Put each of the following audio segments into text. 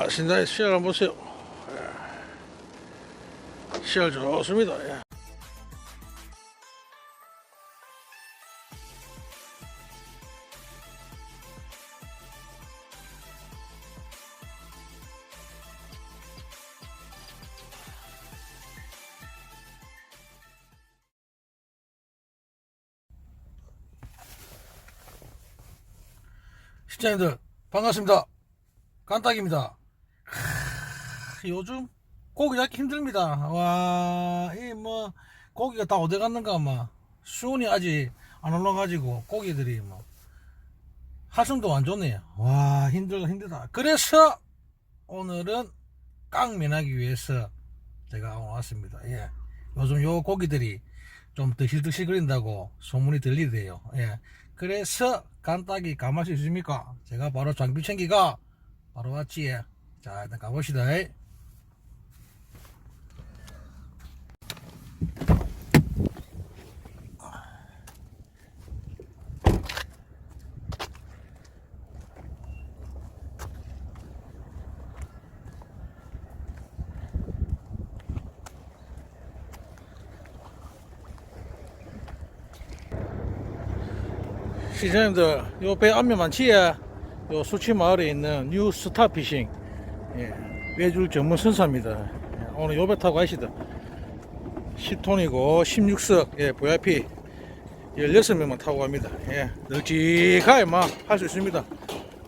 자, 신나의 씨알 한번 보세요. 예. 씨알 좋습니다. 예. 시청자님들 반갑습니다. 간딱입니다. 크, 요즘 고기 잡기 힘듭니다. 와, 이 뭐 고기가 다 어디 갔는가 아마 수온이 아직 안 올라가지고 고기들이 뭐 활성도 안 좋네요. 와, 힘들다 힘들다. 그래서 오늘은 깡면하기 위해서 제가 왔습니다. 예. 요즘 요 고기들이 좀 드실드실 거린다고 소문이 들리대요. 예. 그래서 간딱이 가마수 있습니까? 제가 바로 장비 챙기가 바로 왔지. 예. 자, 일단 가봅시다. 시청자님들, 요 배 앞면 많지? 요 수치 마을에 있는 뉴 스타피싱 예, 외줄 전문 선사입니다. 예, 오늘 요배 타고 가시다. 10톤이고 16석 예, VIP 16명만 타고 갑니다. 예, 널찍하게 막할 수 있습니다.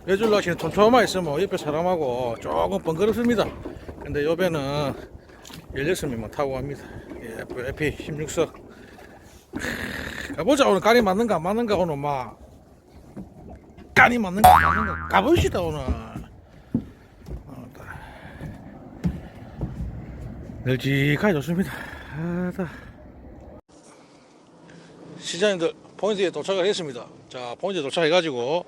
외줄 낚시는 촘촘하게 있으면 옆에 사람하고 조금 번거롭습니다. 근데 요 배는 16명만 타고 갑니다. 예, VIP 16석 가보자 오늘 간이 맞는가 안 맞는가 오늘 막 간이 맞는가 안 맞는가 가봅시다 오늘 어, 따. 널찍하게 좋습니다 아따. 시장님들 포인트에 도착을 했습니다 자 포인트에 도착해 가지고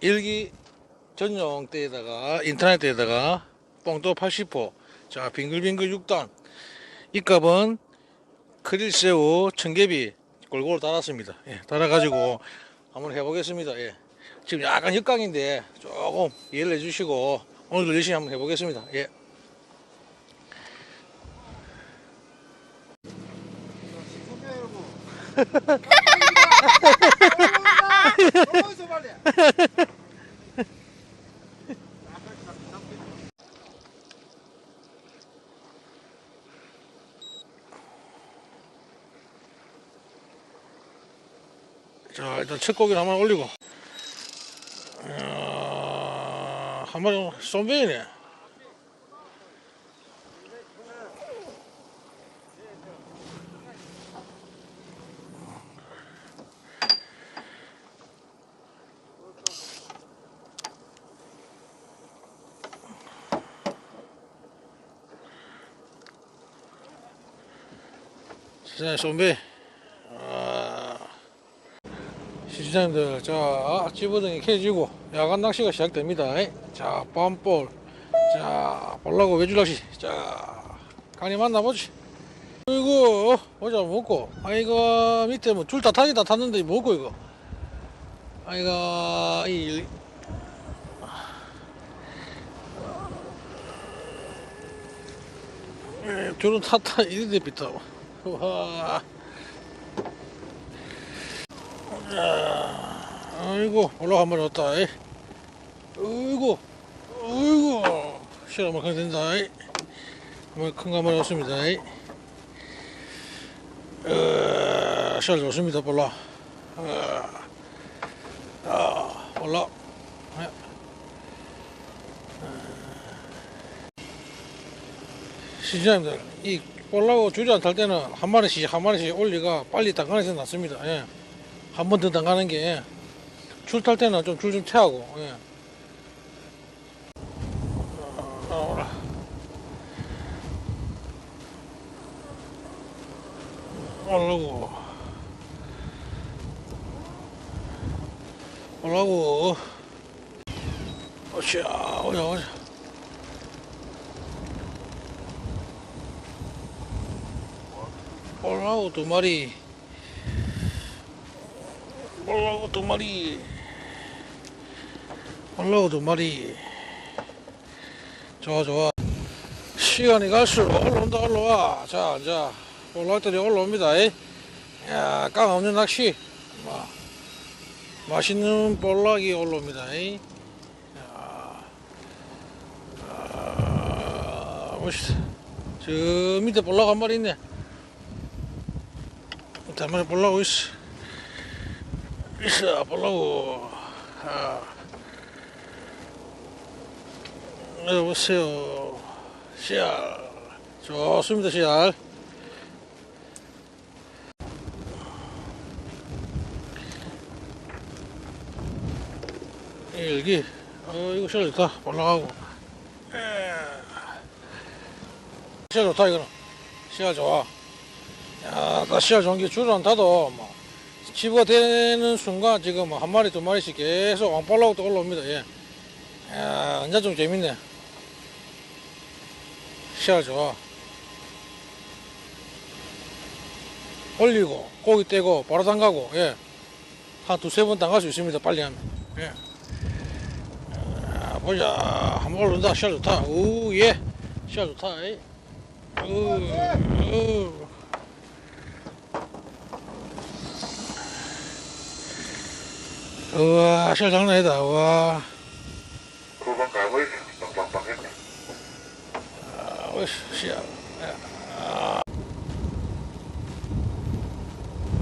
일기 전용대에다가 인터넷대에다가 뽕도 80호 자 빙글빙글 6단 이 값은 크릴새우 청개비 골고루 달았습니다. 예, 달아 가지고 한번 해보겠습니다. 예. 지금 약간 역강인데 조금 이해를 해주시고 오늘도 열심히 한번 해보겠습니다. 예. 어디서 빨리? 자 일단 첫 고기를 한번 올리고 어, 한 마리 쏨뱅이네. 시장님 쏨뱅이 아, 시장님들 자 집어등이 켜지고 야간 낚시가 시작됩니다 자 빰볼 자 볼라고 외줄 낚시 자 간이 만나보지 이거 보자 먹고 아이고 밑에 뭐 줄 다 타긴 다 탔는데 뭐고 이거 아이고 이 에, 줄은 탔다 이런데 비타 와 자, 아이고 올라가 한번 왔다. 이. 아이고, 아이고, 시간 한번 강된다. 이. 한번 왔습니다. 이. 어, 좋습니다. 볼라. 어, 아, 볼라. 예. 시장님들, 이 안탈 때는 한 마리씩 한 마리씩 올리가 빨리 당근에서 났습니다. 예. 한 번 더 당가는 게줄탈 때는 좀 줄좀 태하고 예. 어, 오라. 올라고 올라고 어샤 오자 오자 올라고 두 마리. 올라오고 두 마리. 올라오고 두 마리. 좋아 좋아. 시간이 갈수록 올라온다 올라와. 자 이제 올라올 때 올라옵니다. 이. 야, 깡 없는 낚시. 마, 맛있는 볼락이 올라옵니다. 이. 야, 아, 멋있어 저 밑에 볼락 한 마리 있네 밑에 한 마리 볼락 있어 있어 볼락 아. 여보세요. 씨알. 좋습니다, 씨알. 일기. 어, 이거 씨알 좋다. 올라가고. 에. 씨알 좋다, 이거는. 씨알 좋아. 야, 나 씨알 좋은 게 줄을 안 타도, 뭐. 집어가 되는 순간 지금 뭐 한 마리, 두 마리씩 계속 왕빨라고 또 올라옵니다, 예. 야, 이제 좀 재밌네. 시야 좋아. 올리고, 고기 떼고, 바로 담가고, 예. 한 두세 번 담갈 수 있습니다, 빨리 하면. 예. 아, 보자. 한번 올른다. 시야 좋다. 우, 예. 시야 좋다. 이. 우, 우. 우와, 시야 장난 아니다. 우와. 그건 가고 있어. 빵빵빵 했네. 아, 어이씨, 씨야. 아,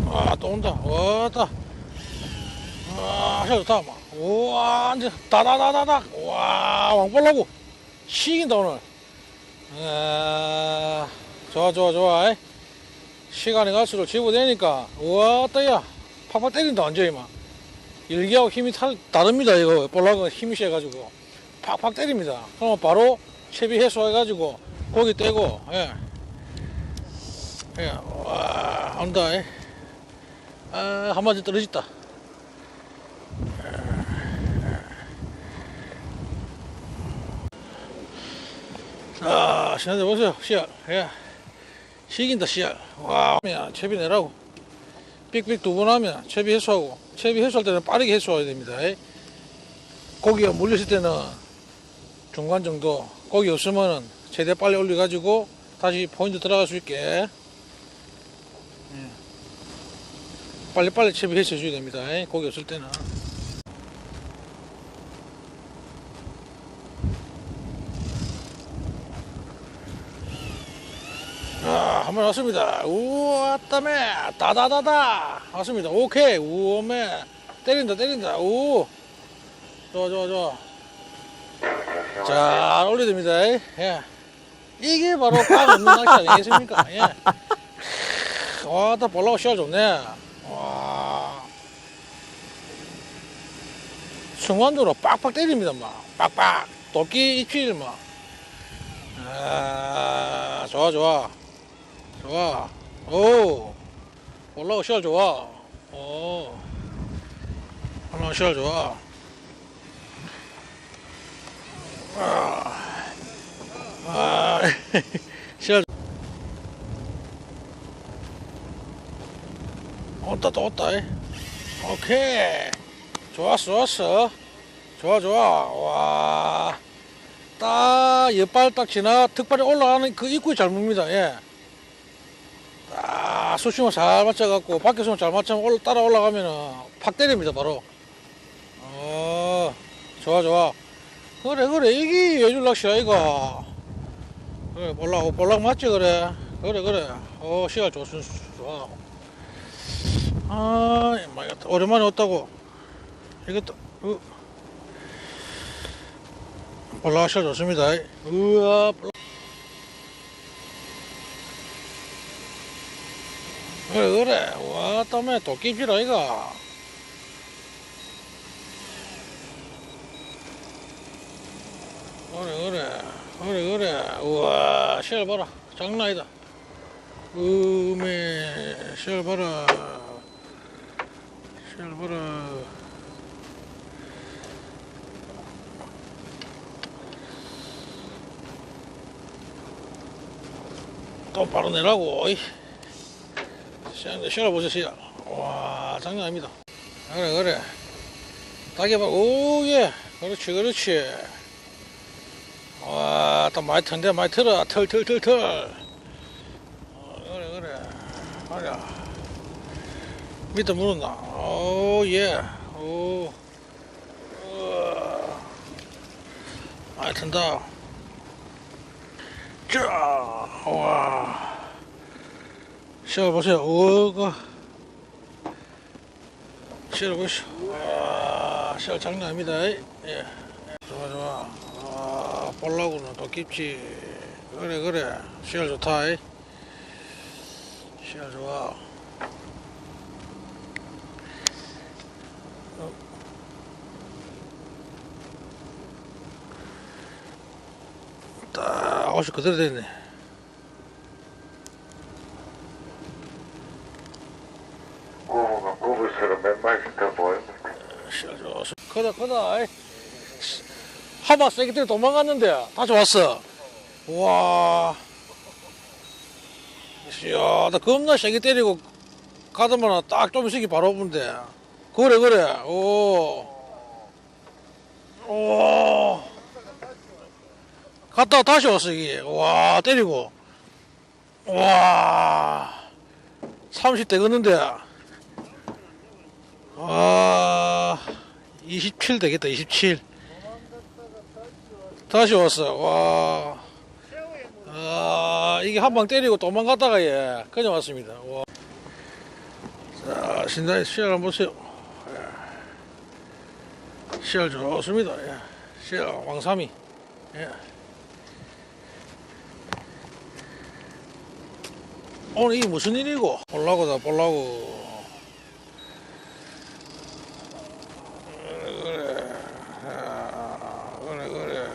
아, 또 온다. 왔다. 아, 샤 좋다, 막. 우와, 이제 다다다다닥. 와, 왕벌라고. 시긴다, 오늘. 아, 좋아, 좋아, 좋아. 이. 시간이 갈수록 집어대니까, 우와, 따야. 팍팍 때린다, 완전히 막. 일기하고 힘이 다, 다릅니다, 이거. 볼락은 힘이 세가지고. 팍팍 때립니다. 그러면 바로 채비 해소해가지고 고기 떼고, 예. 예, 와, 온다, 예. 아, 한 마리 떨어졌다. 자, 시간대 보세요, 씨알. 예. 식인다, 씨알. 와, 야, 채비 내라고. 삑삑 두 번 하면 채비 해소하고, 채비 해소할 때는 빠르게 해소해야 됩니다. 예. 고기가 물렸을 때는 중간 정도 고기 없으면은 최대 빨리 올려가지고 다시 포인트 들어갈 수 있게 예. 빨리빨리 채비해서 해줘야 됩니다 예, 고기 없을 때는 아, 한번 왔습니다. 우와, 땀에 다다다다 왔습니다. 오케이, 우엄에 때린다, 때린다. 우, 좋아, 좋아, 좋아. 자, 올려됩니다. 예. 이게 바로 꽉 없는 낚시 아니겠습니까? 예. 와, 다 볼라고 시야 좋네. 와. 순간적으로 빡빡 때립니다, 막. 빡빡. 도끼 입질, 막. 아, 좋아, 좋아. 좋아. 오. 올라오 시야 좋아. 오. 올라오 시야 좋아. 아, 시야 온다 또 온다 이. 오케이 좋았어 좋았어 좋아 좋아 와딱 옆발 딱 지나 득발이 올라가는 그 입구에 잘 묵니다 예. 딱 수심을 잘 맞춰갖고 밖에서 잘 맞추면 올라, 따라 올라가면은 팍 때립니다 바로. 어 좋아 좋아. 그래 그래. 이게 예줄 낚시야 이거. 그래 볼락 볼락 맞지 그래. 그래 그래. 어 시간 좋습 좋아. 아 오랜만에 왔다고. 이것도 어. 볼락 시간 좋습니다. 우와 볼락. 그래 그래 와 땀에 도끼질 아이가 그래 그래 그래 그래. 우와 시알 봐라. 장난 아니다. 음에 시알 봐라. 시알 봐라. 또 바로 내라고 어이. 시알 보세요 와 장난 아닙니다 그래 그래 닭이 봐 오예 그렇지 그렇지 와 와, 또 많이 턴데 많이 틀어. 털, 털, 털, 털. 어, 그래, 그래. 그래. 밑에 물었나? 오, 예. 오. 우와. 많이 턴다. 자, 와. 쉬어보세요. 오가. 쉬어보시오. 와, 쉬어 장난 아닙니다. 예. 좋아, 좋아. 아, 볼라고는 또 깊지. 그래, 그래. 시알 좋다. 시알 좋아. 어. 딱, 옷이 그대로 됐네. 꼬부가 꼬부처럼 몇 마리씩 더 보입니다. 시알 좋아. 하마 세게 때려 도망갔는데 다시 왔어. 와. 이야, 나 겁나 세게 때리고 가다만 딱좀 있으기 바로 오는데. 그래, 그래. 오. 오. 갔다가 다시 왔어, 이게. 와, 때리고. 와. 30대 걷는데. 와. 27 되겠다, 27. 다시 왔어. 와. 아, 이게 한 방 때리고 도망갔다가 예, 그냥 왔습니다. 와. 자, 신나의 시야를 한번 보세요. 예. 시야 좋습니다. 예. 시야 왕삼이. 예. 오늘 이게 무슨 일이고? 볼라고다, 볼라고. 그래, 그래. 아, 그래, 그래.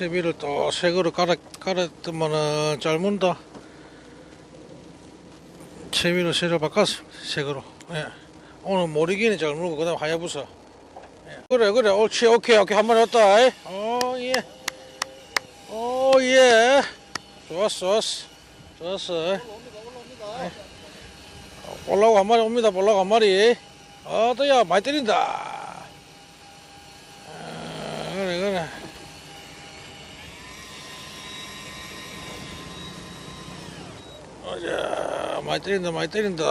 채비를 또 새거로 갈아, 갈았더만은 잘 문다. 채비를 새로 바꿨어. 새거로. 예. 오늘 모리기는 잘 물고, 그 다음 하야부사. 예. 그래, 그래. 옳지, 오케이, 오케이. 한 마리 왔다. 이. 어, 예. 오, 예. 좋았어, 좋았어. 좋았어. 예. 볼라고 한 마리 옵니다. 볼라고 한 마리. 아, 또야, 많이 때린다. 아, 그래, 그래. 어 자 많이 때린다 많이 때린다.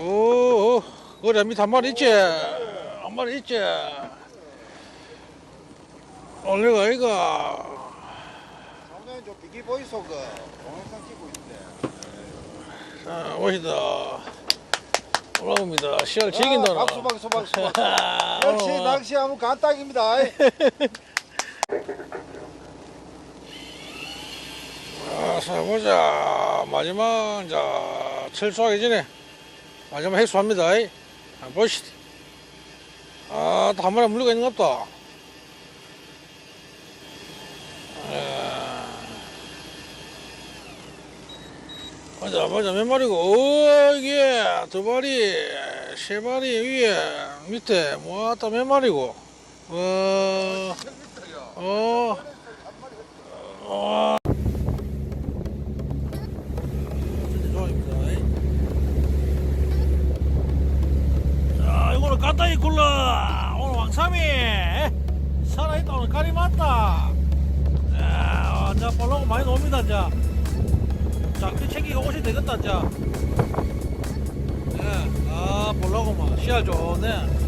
오, 오 그래 밑에 한 마리 있지? 한 마리 있지? 올리가 아이가. 장난이 좀 비기 보이소 그 동영상 찍고 있는데. 자 오시다. 올라옵니다. 시야를 즐긴다 아, 박수 박수 박수 박수. 아, 역시 오늘 낚시하면 간딱입니다 아, 자. 마지막 자 철수하기 전에 마지막 핵수합니다. 이. 한번 보시다 아한 마리 물리가 있는 것 같다. 아. 보자 보자 몇 마리고. 오 이게 두 마리 세 마리 위에 밑에 뭐왔다 몇 마리고. 어, 어, 어. 진짜 좋아입니다. 까따이 굴러. 오늘 왕삼이 살아있다. 오늘 깔이 맞다. 자, 자, 볼라고 많이 놉니다. 자, 자, 그 챙기고 오시 되겠다. 자, 예, 아, 볼라고 막 씨알 좋네.